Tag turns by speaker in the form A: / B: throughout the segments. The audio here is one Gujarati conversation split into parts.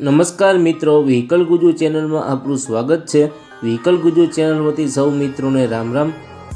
A: નમસ્કાર મિત્રો વ્હીકલ ગુજુ ચેનલમાં આપનું સ્વાગત છે. વ્હીકલ ગુજુ ચેનલ વતી સૌ મિત્રોને રામ રામ.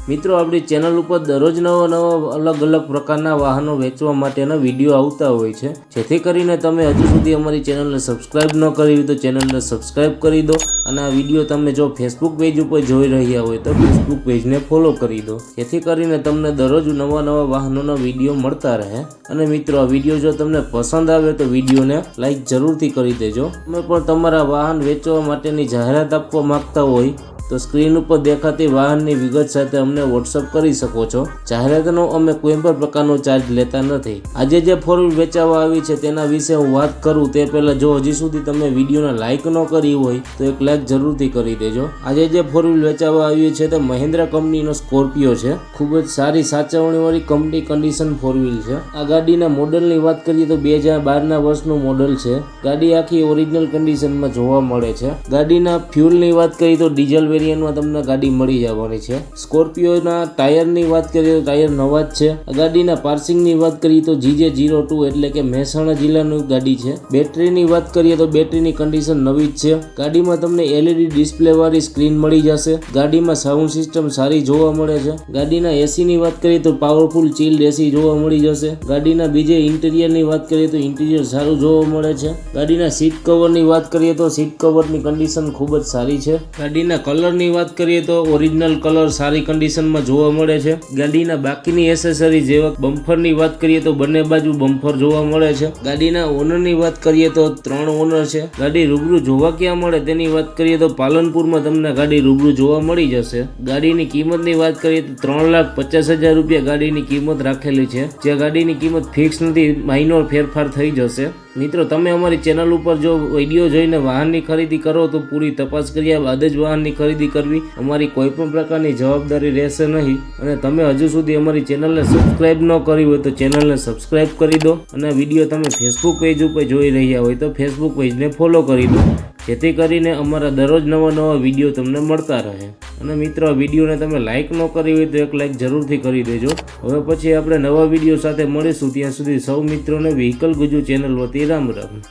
A: મિત્રો, આપણી ચેનલ ઉપર દરરોજ નવા નવા અલગ અલગ પ્રકારના વાહનો વેચવા માટેના વીડિયો આવતા હોય છે. જેથી કરીને તમે હજુ સુધી અમારી ચેનલને સબસ્ક્રાઇબ ન કરી હોય તો ચેનલને સબસ્ક્રાઇબ કરી દો અને આ વીડિયો તમે જો ફેસબુક પેજ ઉપર જોઈ રહ્યા હોય તો ફેસબુક પેજને ફોલો કરી દો. જેથી કરીને તમને દરરોજ નવા નવા વાહનોના વીડિયો મળતા રહે. અને મિત્રો, આ વીડિયો જો તમને પસંદ આવે તો વિડીયોને લાઈક જરૂરથી કરી દેજો. તમે પણ તમારા વાહન વેચવા માટેની જાહેરાત આપવા માંગતા હોય તો સ્ક્રીન ઉપર દેખાતી વાહનની વિગત સાથે અમને વોટ્સઅપ કરી શકો છો. જાહેરાતનો અમે કોઈ પણ પ્રકારનો ચાર્જ લેતા નથી. આજે જે ફોર વ્હીલ વેચાવા આવી છે તેના વિશે હું વાત કરું તે પહેલાં જો હજી સુધી તમે વિડીયોને લાઇક ન કરી હોય, તો એક લાઇક જરૂરથી કરી દેજો. આજે જે ફોર વ્હીલ વેચાવા આવ્યું છે તે મહિન્દ્રા કંપનીનો સ્કોર્પિયો છે. ખૂબ જ સારી સાચવણીવાળી કંપની કન્ડિશન ફોર વ્હીલ છે. આ ગાડીના મોડલની વાત કરીએ તો બે હજાર બારના વર્ષનું મોડલ છે. ગાડી આખી ઓરિજિનલ કન્ડિશનમાં જોવા મળે છે. ગાડીના ફ્યુલની વાત કરીએ તો ડીઝલ વેરિયન્ટમાં તમને ગાડી મળી જવાની છે. સ્કોર્પિયોના ટાયરની વાત કરીએ તો ટાયર નવા જ છે. આ ગાડીના પાર્સિંગની વાત કરીએ તો જીજે જીરો ટુ એટલે કે મહેસાણા જિલ્લાની ગાડી છે. બેટરીની વાત કરીએ તો બેટરીની કન્ડિશન નવી જ છે. ગાડીમાં તમને એલઈડી ડિસ્પ્લે વાળી સ્ક્રીન મળી જશે. ગાડીમાં સાઉન્ડ સિસ્ટમ સારી જોવા મળે છે. ગાડીના એસીની વાત કરીએ તો પાવરફુલ ચીલ્ડ એસી જોવા મળી જશે. ગાડીના બીજે ઇન્ટિરિયરની વાત કરીએ તો ઇન્ટિરિયર સારું જોવા મળે છે. ગાડીના સીટ કવરની વાત કરીએ તો સીટ કવરની કન્ડિશન ખૂબ જ સારી છે. ગાડીના કલરની વાત કરીએ તો ઓરિજિનલ કલર સારી કન્ડિશનમાં જોવા મળે છે. ગાડીના બાકીની એસેસરી જેવા બમ્ફરની વાત કરીએ તો બંને બાજુ બમ્ફર જોવા મળે છે. ગાડીના ઓનરની વાત કરીએ તો ત્રણ ઓનર છે. ગાડી રૂબરૂ જોવા ક્યાં મળે તેની વાત કરીએ તો પાલનપુરમાં તમને ગાડી રૂબરૂ જોવા મળી જશે. ગાડીની કિંમતની વાત કરીએ તો ત્રણ લાખ પચાસ હજાર રૂપિયા ગાડીની કિંમત રાખેલી છે. જે ગાડીની કિંમત ફિક્સ નથી માઇનોર ફેરફાર થઈ જશે. મિત્રો, તમે અમારી ચેનલ ઉપર જો વીડિયો જોઈને વાહનની ખરીદી કરો તો પૂરી તપાસ કર્યા બાદ જ વાહનની ખરીદી કરવી અમારી કોઈ પણ પ્રકારની જવાબદારી રહેશે નહીં. અને તમે હજુ સુધી અમારી ચેનલને સબસ્ક્રાઇબ ન કરી હોય તો ચેનલને સબસ્ક્રાઇબ કરી દો અને વીડિયો તમે ફેસબુક પેજ ઉપર જોઈ રહ્યા હોય તો ફેસબુક પેજને ફોલો કરી દો. જેથી કરીને અમારા દરરોજ નવા નવા વીડિયો તમને મળતા રહે. અને મિત્રો વિડીયોને તમે લાઇક ન કરી હોય તો એક લાઇક જરૂરથી કરી દેજો. હવે પછી આપણે નવા વીડિયો સાથે મળીશું. ત્યાં સુધી સૌ મિત્રોને વ્હીકલ ગુજુ ચેનલ વતી રામ રામ.